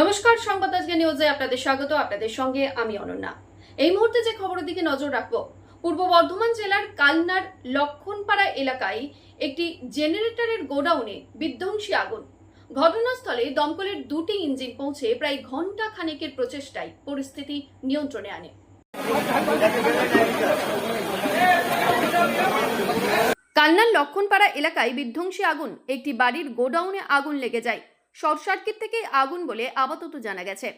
নমস্কার, সংবাদ আজকে নিউজে আপনাদের স্বাগত। আপনাদের সঙ্গে আমি অনন্যা। এই মুহূর্তে যে খবরের দিকে নজর রাখব, পূর্ব বর্ধমান জেলার কালনার লক্ষণপাড়া এলাকায় একটি জেনারেটরের গোডাউনে বিধ্বংসী আগুন। ঘটনাস্থলে দমকলের দুটি ইঞ্জিন পৌঁছে প্রায় ঘণ্টা খানেকের প্রচেষ্টায় পরিস্থিতি নিয়ন্ত্রণে আনে। কালনার লক্ষণপাড়া এলাকায় বিধ্বংসী আগুন। একটি বাড়ির গোডাউনে আগুন লেগে যায়। শর্ট সার্কিট থেকে আগুন বলে আপাতত জানা গেছে।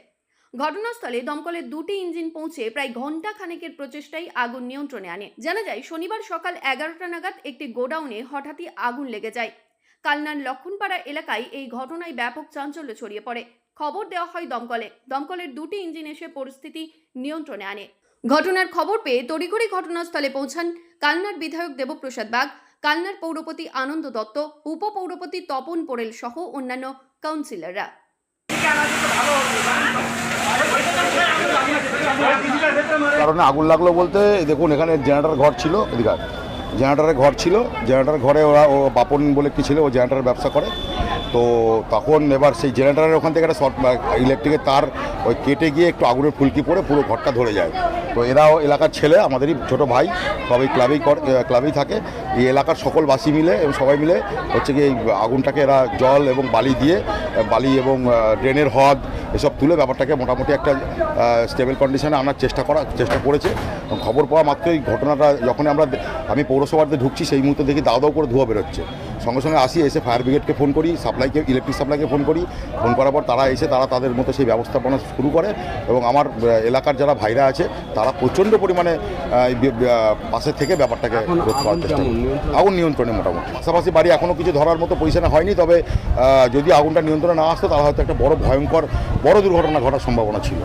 ঘটনাস্থলে দমকলের দুটি ইঞ্জিন পৌঁছে প্রায় ঘণ্টা খানেকের প্রচেষ্টায় আগুন নিয়ন্ত্রণে আনে। জানা যায়, শনিবার সকাল এগারোটা নাগাদ একটি গোডাউনে হঠাৎই আগুন লেগে যায়। কালনার লক্ষণপাড়া এলাকায় এই ঘটনায় ব্যাপক চাঞ্চল্য ছড়িয়ে পড়ে। খবর দেওয়া হয় দমকলে। দমকলের দুটি ইঞ্জিন এসে পরিস্থিতি নিয়ন্ত্রণে আনে। ঘটনার খবর পেয়ে তড়িঘড়ি ঘটনাস্থলে পৌঁছান কালনার বিধায়ক দেবপ্রসাদ বাগ, কালনার পৌরপতি আনন্দ দত্ত, উপপৌরপতি তপন পোড়েল সহ অন্যান্য কাউন্সিলররা। কারণে আগুন লাগল বলতে দেখুন, এখানে জেনারেটার ঘর ছিল জেনারেটারের ঘর ছিল জেনারেটার ঘরে ওরা, ও বাপন বলে কি ছিল, ও জেনারেটারের ব্যবসা করে। তো তখন এবার সেই জেনারেটারের ওখান থেকে একটা শর্ট ইলেকট্রিকের তার ওই কেটে গিয়ে একটু আগুনের ফুলকি পড়ে পুরো ঘরটা ধরে যায়। তো এরাও এলাকার ছেলে, আমাদেরই ছোট ভাই, সবাই ক্লাবেই ক্লাবেই থাকে। এই এলাকার সকল বাসী মিলে, এবং সবাই মিলে হচ্ছে কি এই আগুনটাকে এরা জল এবং বালি দিয়ে বালি এবং ড্রেনের হদ এসব তুলে ব্যাপারটাকে মোটামুটি একটা স্টেবল কন্ডিশনে আনার চেষ্টা করা, চেষ্টা করেছে। খবর পাওয়া মাত্রই ঘটনাটা যখন আমরা আমি পৌরসভাতে ঢুকছি, সেই মুহূর্তে দেখি দাও দাও করে ধোঁয়া বেরোচ্ছে। সঙ্গে সঙ্গে আসি এসে ফায়ার ব্রিগেডকে ফোন করি সাপ্লাইকে ইলেকট্রিক সাপ্লাইকে ফোন করি। ফোন করার পর তারা এসে তারা তাদের মতো সেই ব্যবস্থাপনা শুরু করে এবং আমার এলাকার যারা ভাইরা আছে তারা প্রচণ্ড পরিমাণে পাশে থেকে ব্যাপারটাকে রোধ করার আগুন চেষ্টা? আগুন নিয়ন্ত্রণে মোটামুটি। পাশাপাশি বাড়ি এখনও কিছু ধরার মতো পজিশনে হয়নি তবে যদি আগুনটা নিয়ন্ত্রণে না আসতো তাহলে হয়তো একটা বড় ভয়ঙ্কর বড় দুর্ঘটনা ঘটার সম্ভাবনা ছিল।